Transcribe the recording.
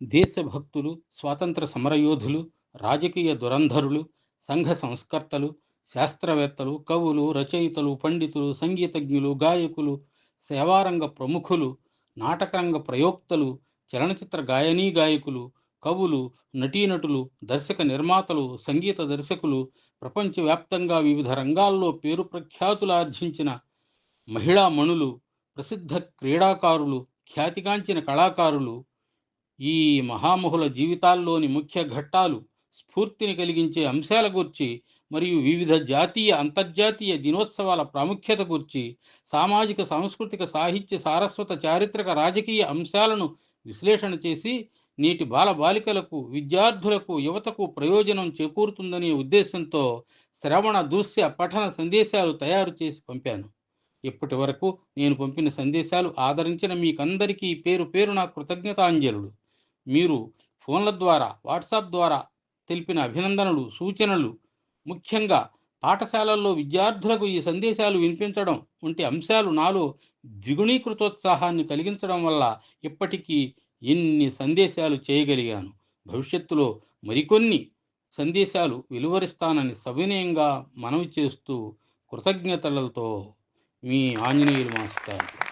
దేశభక్తులు స్వాతంత్ర సమరయోధులు రాజకీయ దురంధరులు సంఘ సంస్కర్తలు శాస్త్రవేత్తలు కవులు రచయితలు పండితులు సంగీతజ్ఞులు గాయకులు సేవారంగ ప్రముఖులు నాటకరంగ ప్రయోక్తలు చలనచిత్ర గాయనీ గాయకులు కవులు నటీనటులు దర్శక నిర్మాతలు సంగీత దర్శకులు ప్రపంచవ్యాప్తంగా వివిధ రంగాల్లో పేరు ప్రఖ్యాతులార్జించిన మహిళా మణులు ప్రసిద్ధ క్రీడాకారులు ఖ్యాతిగాంచిన కళాకారులు ఈ మహామహుల జీవితాల్లోని ముఖ్య ఘట్టాలు స్ఫూర్తిని కలిగించే అంశాల గురించి మరియు వివిధ జాతీయ అంతర్జాతీయ దినోత్సవాల ప్రాముఖ్యత గురించి సామాజిక సాంస్కృతిక సాహిత్య సారస్వత చారిత్రక రాజకీయ అంశాలను విశ్లేషణ చేసి నేటి బాల బాలికలకు విద్యార్థులకు యువతకు ప్రయోజనం చేకూరుతుందనే ఉద్దేశంతో శ్రవణ దృశ్య పఠన సందేశాలు తయారు చేసి పంపాను. ఇప్పటి వరకు నేను పంపిన సందేశాలు ఆదరించిన మీకందరికీ పేరు పేరు నా కృతజ్ఞతాంజలుడు మీరు ఫోన్ల ద్వారా వాట్సాప్ ద్వారా తెలిపిన అభినందనలు సూచనలు ముఖ్యంగా పాఠశాలల్లో విద్యార్థులకు ఈ సందేశాలు వినిపించడం వంటి అంశాలు నాలో ద్విగుణీకృతోత్సాహాన్ని కలిగించడం వల్ల ఇప్పటికీ ఎన్ని సందేశాలు చేయగలిగాను. భవిష్యత్తులో మరికొన్ని సందేశాలు వెలువరిస్తానని సవినయంగా మనవి చేస్తూ కృతజ్ఞతలతో మీ ఆంజనేయులు మాస్టర్